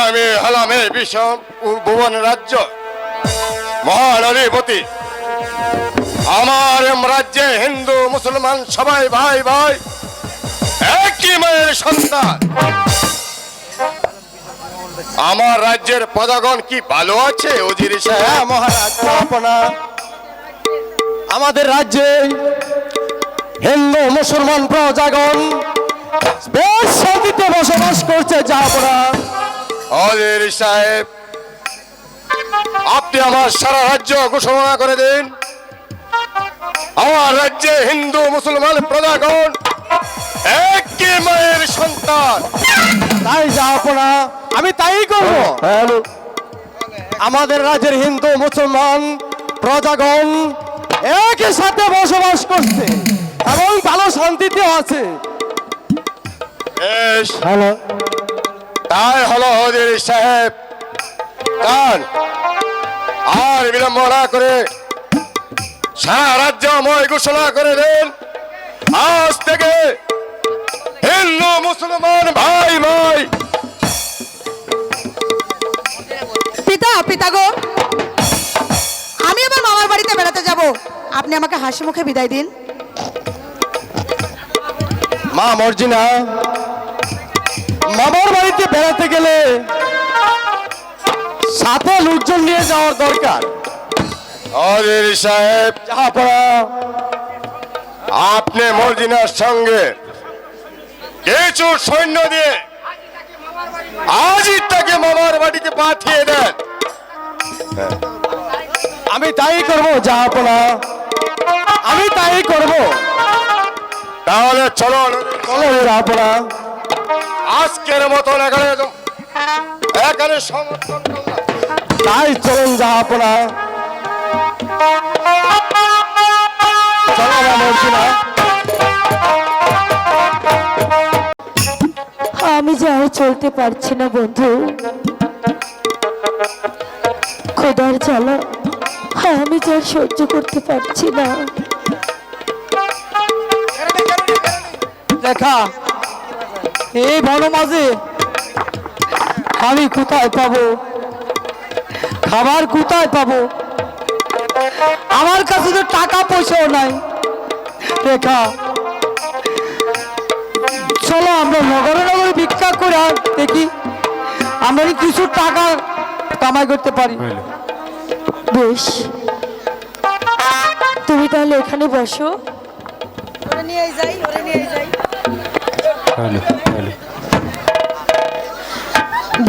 আমি হলাম এই বিষম ভুবন রাজ্য মহান অধিপতি আমার রাজ্যে হিন্দু, মুসলমান সবাই ভাই ভাই একই মায়ের সন্তান। আমার রাজ্যের পদাগণ কি ভালো আছে হ্যাঁ আমাদের রাজ্যে হিন্দু, মুসলমান প্রজাগণ বেশ শান্তিতে বসবাস করছে, যা আপনা অজির সাহেব আপনি আমার সারা রাজ্য ঘোষণা করে দিন। আমার রাজ্যে হিন্দু মুসলমান প্রজাগণ একই মায়ের সন্তান। তাই যা আপনা আমি তাই করব। আমাদের রাজ্যের হিন্দু মুসলমান প্রজাগণ একই সাথে বসবাস করছে এবং ভালো শান্তিতে আছে। হ্যালো। তাই হলো হজির সাহেব। কান আর বিলম্ব না করে সারা রাজ্যময় ঘোষণা করে দেন। আজ থেকে হিন্দু মুসলমান ভাই ভাই। পিতা পিতা গো আমি আমার মামার বাড়িতে বেড়াতে যাব। আপনি আমাকে হাসি মুখে বিদায় দিন। মা মর্জিনা মামার বাড়িতে বেড়াতে গেলে সাথে লোকজন নিয়ে যাওয়ার দরকার। সাহেব আপনি মর্জিনার সঙ্গে কিছু সৈন্য দিয়ে আজই তাকে মামার বাড়িতে পাঠিয়ে দেন। আমি তাই করব যাহা পড়া আমি তাই করব। তাহলে চলো চলো যাহা পড়া আজকের মতন এখানে এখানে সমর্থন করলাম তাই চলুন মা মর্জিনা আমি যে আর চলতে পারছি না বন্ধু। খোদার জ্বালা আমি যে আর সহ্য করতে পারছি না। দেখা এই বন মাঝে। আমি কোথায় পাবো? খাবার কোথায় পাবো? আমার কাছে তো টাকা পয়সাও নাই। রেখা চলো আমরা নগরে নগরে ভিক্ষা করে আর দেখি আমরা কিছু টাকা কামাই করতে পারি। বেশ। তুমি তাহলে এখানে বসো। ওরে নিয়ে যাই ওরে নিয়ে যাই।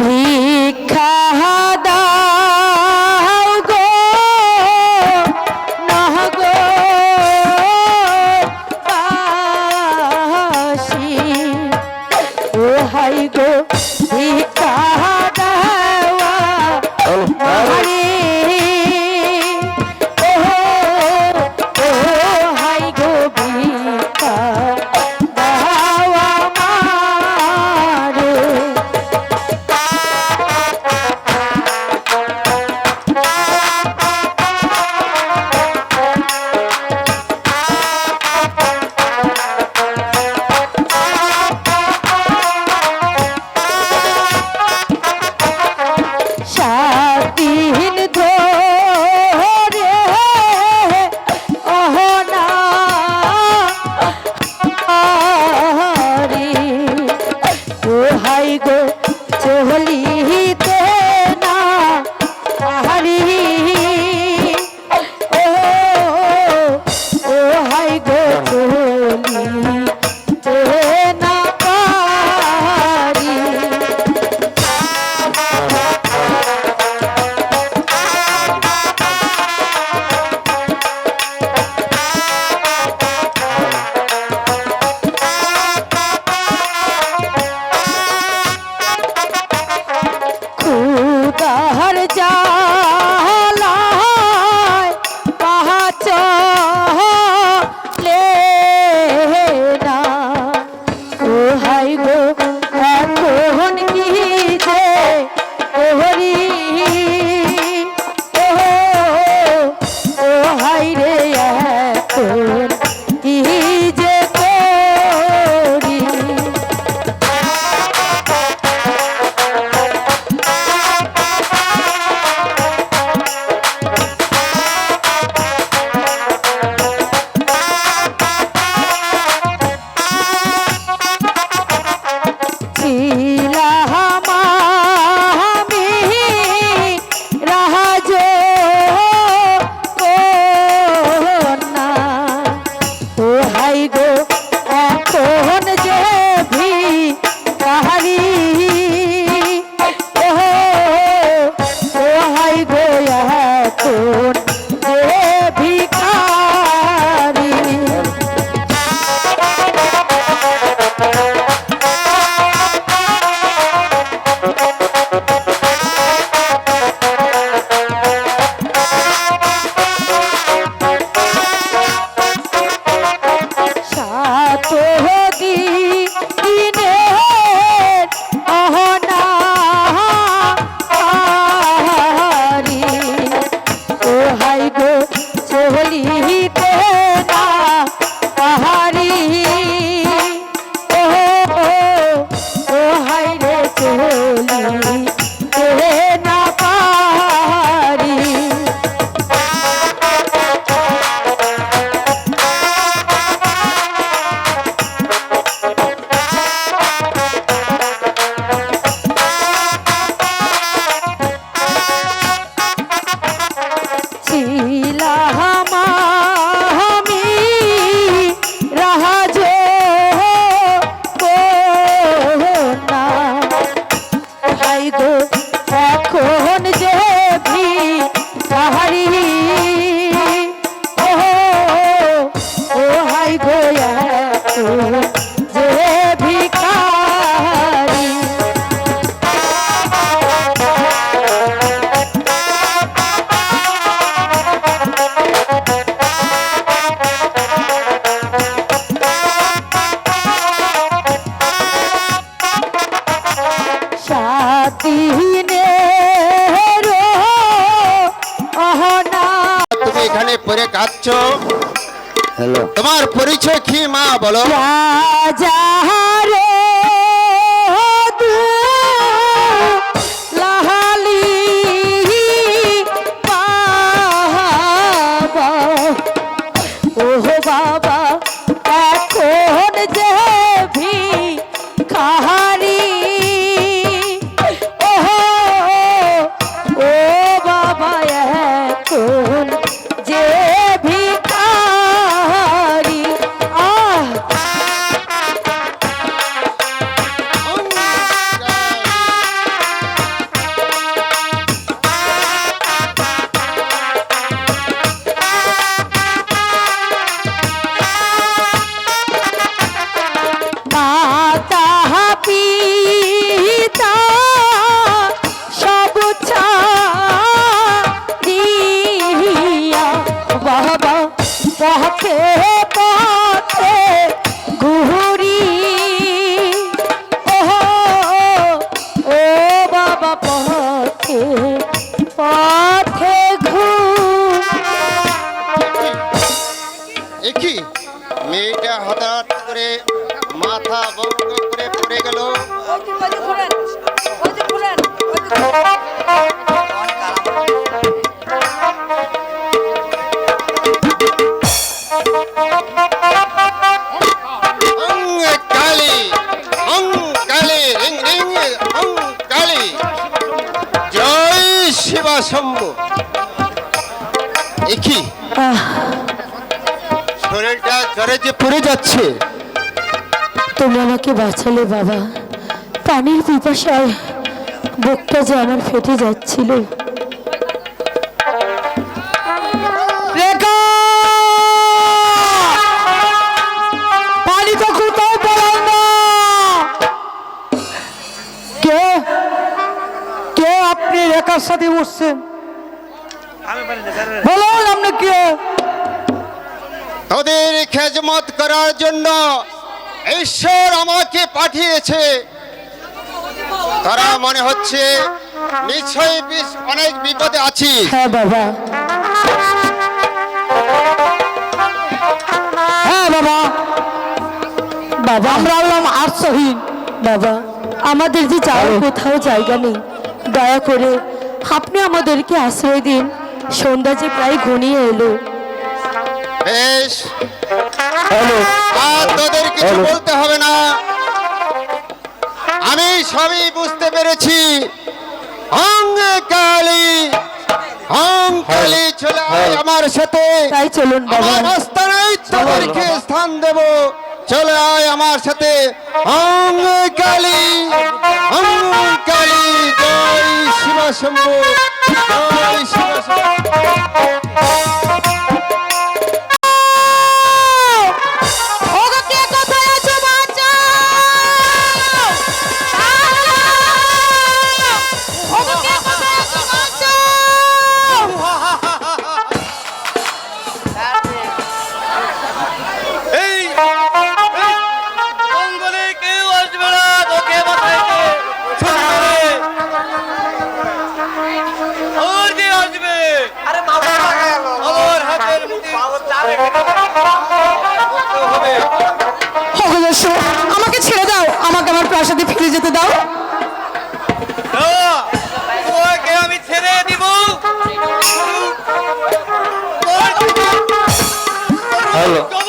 ভিক্ষা হাই গো। তোমার পরিচয় কি মা বলো? রাজারে শিবা শম্ভু একই শরীরটা জ্বরে যে পড়ে যাচ্ছে। তুমি আমাকে বাঁচালে বাবা। পানির পিপাসায় বুকটা যে আমার ফেটে যাচ্ছিল। সাথে বলুন আপনি কে তোদের খেজমত করার জন্য ঈশ্বর আমাকে পাঠিয়েছে। তারা মনে হচ্ছে নিশ্চয়ই অনেক বিপদে আছি। হ্যাঁ বাবা। হ্যাঁ বাবা। বাবা আমরা হলাম আর্থহীন বাবা আমাদের যে যাওয়ার কোথাও জায়গা নেই। দয়া করে আপনি আমাদেরকে আশ্রয় দিন। সন্ধ্যা যে প্রায় ঘনিয়ে এলো। বেশ। আর তোদের কিছু বলতে হবে না। আমি সবই বুঝতে পেরেছি। অং কালী অং কালী চলে আয় আমার সাথে। তাই চলুন বাবা। আমার আস্তানায় তোদেরকে স্থান দেব। চলে আয় আমার সাথে। অং শম্ভু। হ্যালো আমি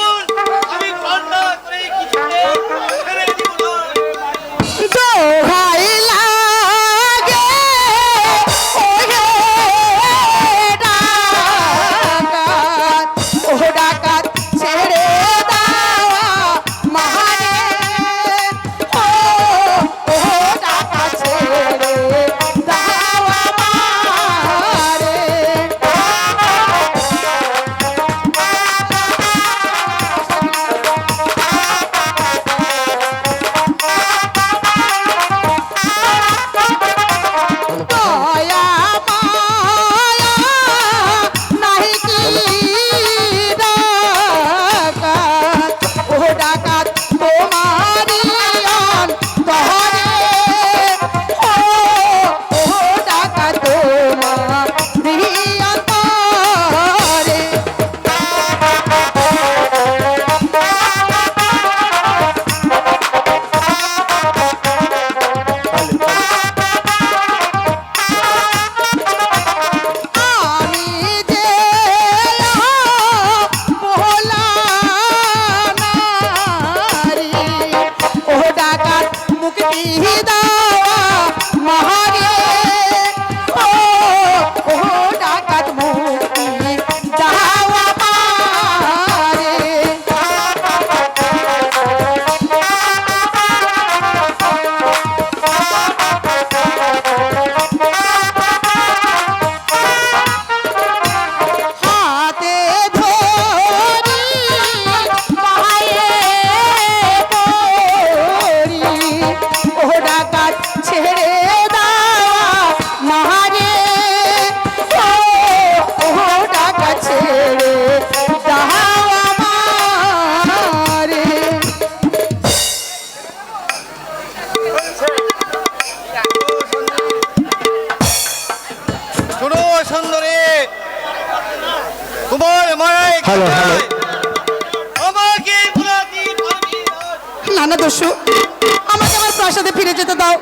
দাও।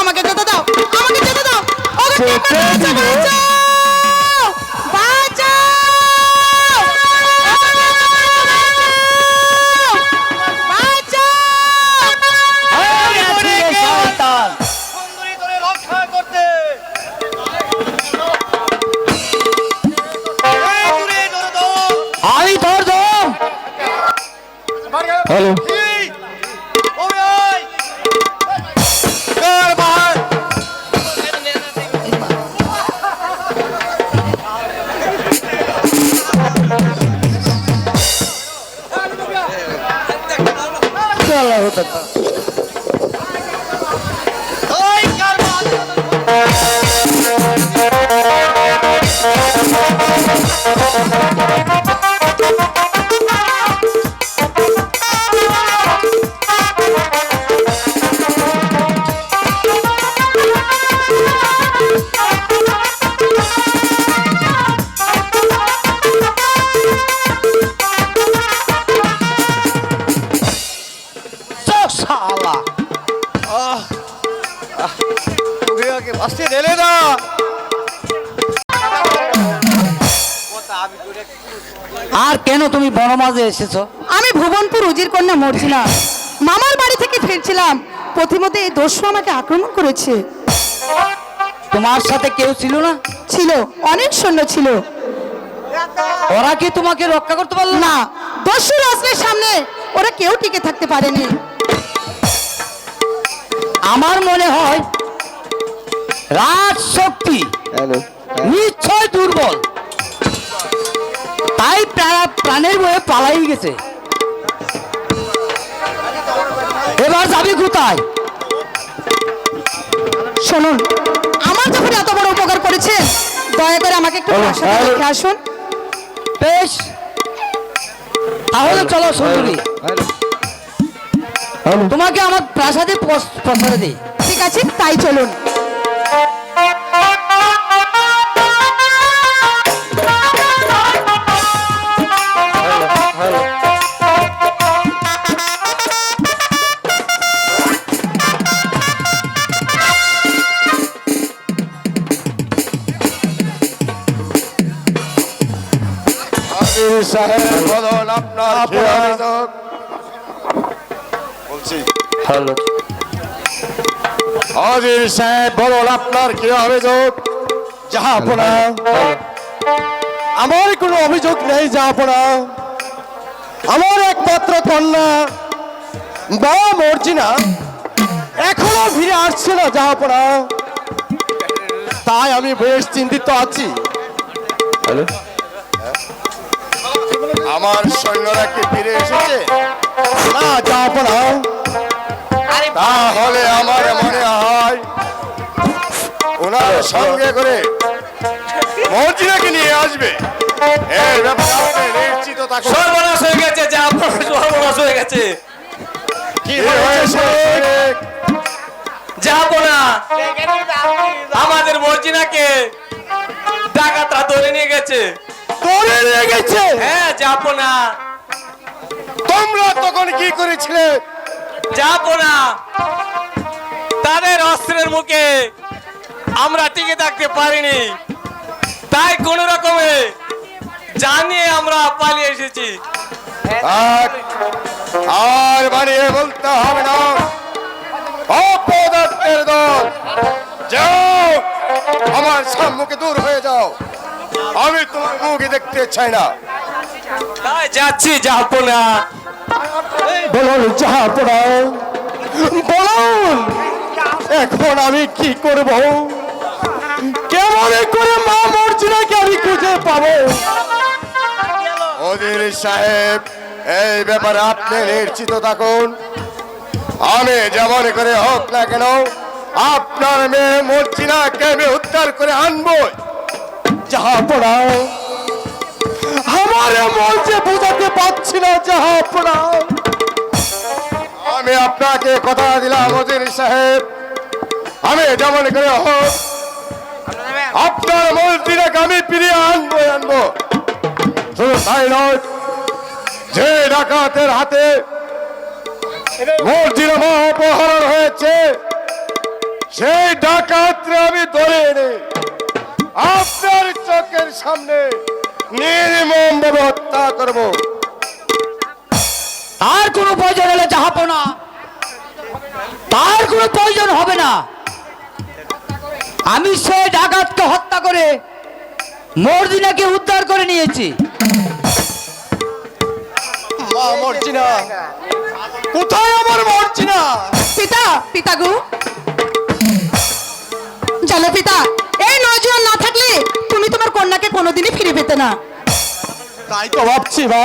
আমাকে যেতে দাও আমাকে যেতে দাও। ওগো, Uh -huh. কেন তুমি বনমাঝে এসেছ? আমি ভুবনপুর উজির কন্যা মর্জিনা মামার বাড়ি থেকে ফিরছিলাম। পথিমধ্যে এই দস্যু আমাকে আক্রমণ করেছে। তোমার সাথে কেউ ছিল না? ছিল অনেক সৈন্য ছিল। ওরা কি তোমাকে রক্ষা করতে পারল না? দস্যুর অস্ত্রের সামনে ওরা কেউ টিকে থাকতে পারেনি। আমার মনে হয় রাজ শক্তি নিশ্চয় দুর্বল। তাই প্রা- প্রাণের বয়ে পালাই গেছে। এবার যাবি কোথায়? শুনুন আমার যখন এত বড় উপকার করেছেন দয়া করে আমাকে একটু প্রাসাদে রেখে আসুন। বেশ। তাহলে চলো সুন্দরী। তোমাকে আমার প্রাসাদে পৌঁছাতে দিই। ঠিক আছে? তাই চলুন। হাজির সাহেব বলুন আপনার বলছি হ্যালো হাজির সাহেব বলুন আপনার কি অভিযোগ? জাহাপনা আমার কোনো অভিযোগ নেই যা জাহাপনা আমার একমাত্র কন্যা বা মর্জিনা এখনও ফিরে আসছে না জাহাপনা তাই আমি বেশ চিন্তিত আছি। আমার সৈন্যরা কি ফিরে এসেছে? না জাহাপনা তাহলে আমার মনে হয় ওনার সঙ্গে করে মর্জিনাকে নিয়ে আসবে। এই ব্যাপারে নিশ্চিত থাকুন সর্বনাশ হয়ে গেছে যা আপনার সর্বনাশ হয়ে গেছে। কি হয়েছে? যাব না। আমাদের মর্জিনাকে ডাকাতরা ধরে নিয়ে গেছে? ধরে নিয়ে গেছে। হ্যাঁ যাব না। তোমরা তখন কি করেছিলে? যাব না। তাদের অস্ত্রের মুখে আমরা টিকে থাকতে পারিনি। তাই কোন রকমে জানিয়ে আমরা পালিয়ে এসেছি। আর বাড়িয়ে বলতে হবে না। অপদার্থের দল যাও। আমার সম্মুখে দূর হয়ে তোমার মুখে দেখতে চাই না। তাই যাচ্ছি যাব না বলুন জাহাপনা বলুন এখন আমি কি করব? কেমন করে মা মর্জিনাকে আমি খুঁজে পাবো? অধীর সাহেব এই ব্যাপারে আপনি নিশ্চিত থাকুন। আমি যেমন করে হোক না কেন আপনার মেয়ে মর্জিনাকে আমি উদ্ধার করে আনব জাহাপনা আমার মন যে বোঝাতে পারছি না জাহাপনা আমি আপনাকে কথা দিলাম, অজির সাহেব। আমি যেমন করে হোক, আপনার মন্ত্রীটাকে আমি ফিরিয়ে আনব আনব। শুধু তাই নয়, যে ডাকাতের হাতে মসজিদ অপহরণ হয়েছে, সেই ডাকাতরে আমি ধরে এনে আপনার চোখের সামনে নির্মম ভাবে হত্যা করব। তার কোনো প্রয়োজন হলে চাহাবো না। তার কোনো প্রয়োজন হবে না। আমি সেই ডাকাতকে হত্যা করে মর্জিনাকে উদ্ধার করে নিয়েছি। মা মর্জিনা কোথায় আমার মর্জিনা? পিতা পিতা গো। জানো পিতা এই নজওয়ান না থাকলে তুমি তোমার কন্যাকে কোনোদিনই ফিরে পেতে না। তাই তো ভাবছি মা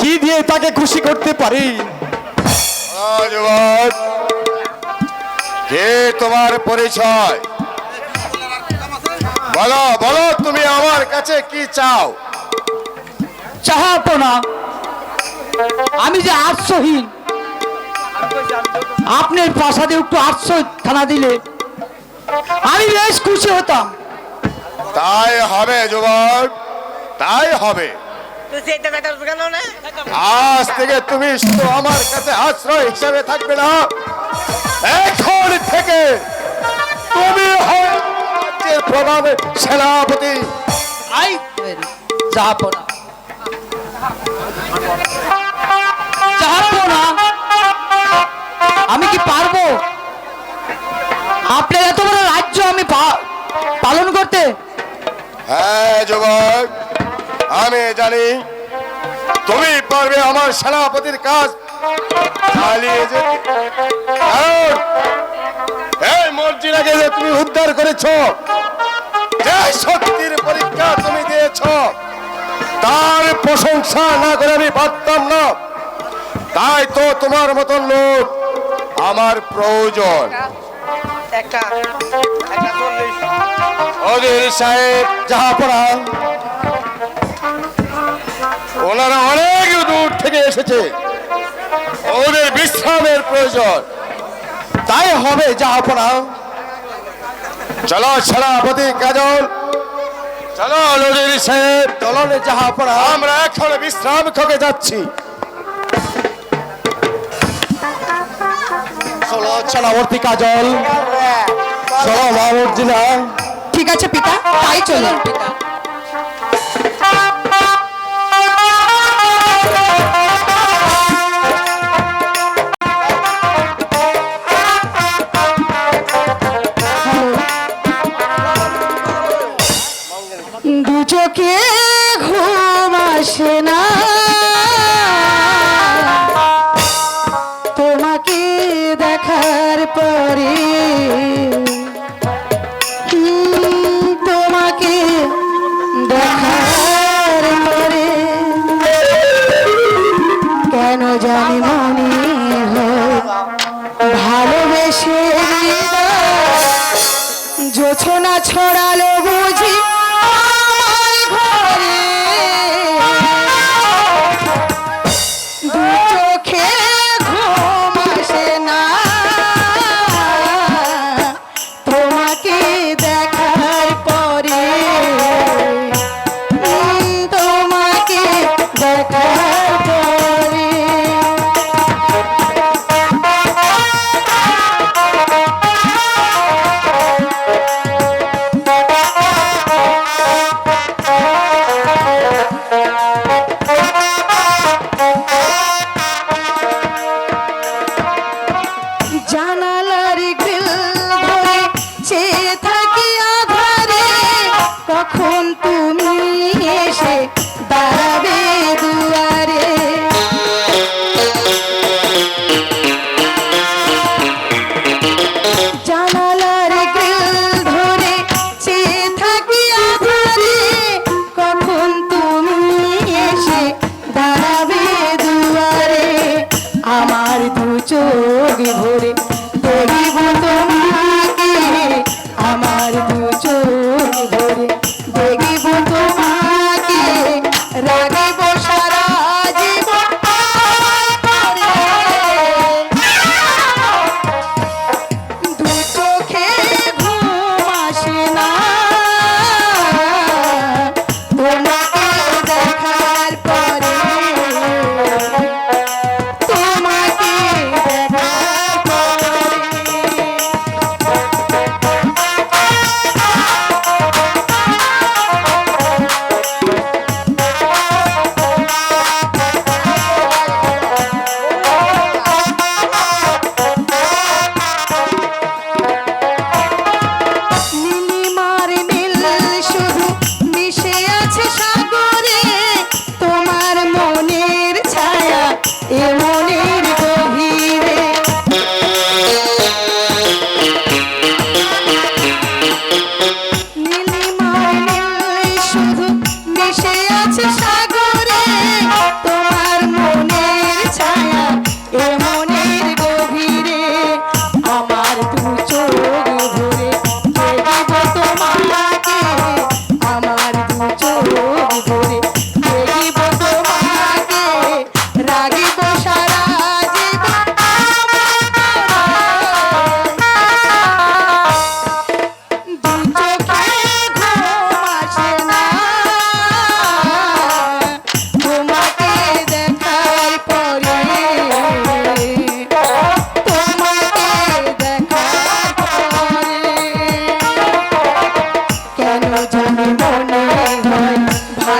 কি দিয়ে তাকে খুশি করতে পারি? কে তোমার পরিচয়। বলো বলো তুমি আমার কাছে কি চাও? চাহাবো না। আমি যে আশ্রয়হীন। আপনার প্রাসাদে একটু আশ্রয় থানা দিলে আমি বেশ খুশি হতাম। তাই হবে যুবক তাই হবে। আজ থেকে তুমি শুধু আমার কাছে আশ্রয় হিসেবে থাকবে না। এখন থেকে তুমি প্রধান সেনাপতি। আই চাহাবো না। পালন করতে? হ্যাঁ যুবক আমি জানি তুমি পারবে আমার সেনাপতির কাজ। চালিয়ে যেতে। এই মসজিদাকে যে তুমি উদ্ধার করেছ যে শক্তির পরীক্ষা তুমি দিয়েছ তার প্রশংসা না করে আমি পারতাম না। তাই তো তোমার মতন লোক আমার প্রয়োজন। ওদের সাহেব জাহাপনা ওনারা অনেক দূর থেকে এসেছে ওদের বিশ্রামের প্রয়োজন তাই হবে জাহাপনা চলো সেনাপতি কাজল চলো নদীর সাহেব চলনে জাহাপনা আমরা এখন বিশ্রাম খোকে যাচ্ছি চলো চলাবর্তী কাজল চলো মা মর্জিনা ঠিক আছে পিতা? তাই চলুন দু চোখে ঘুম আসে না। ছড়ালো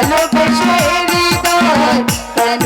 ভালোবেসে হৃদয় কেন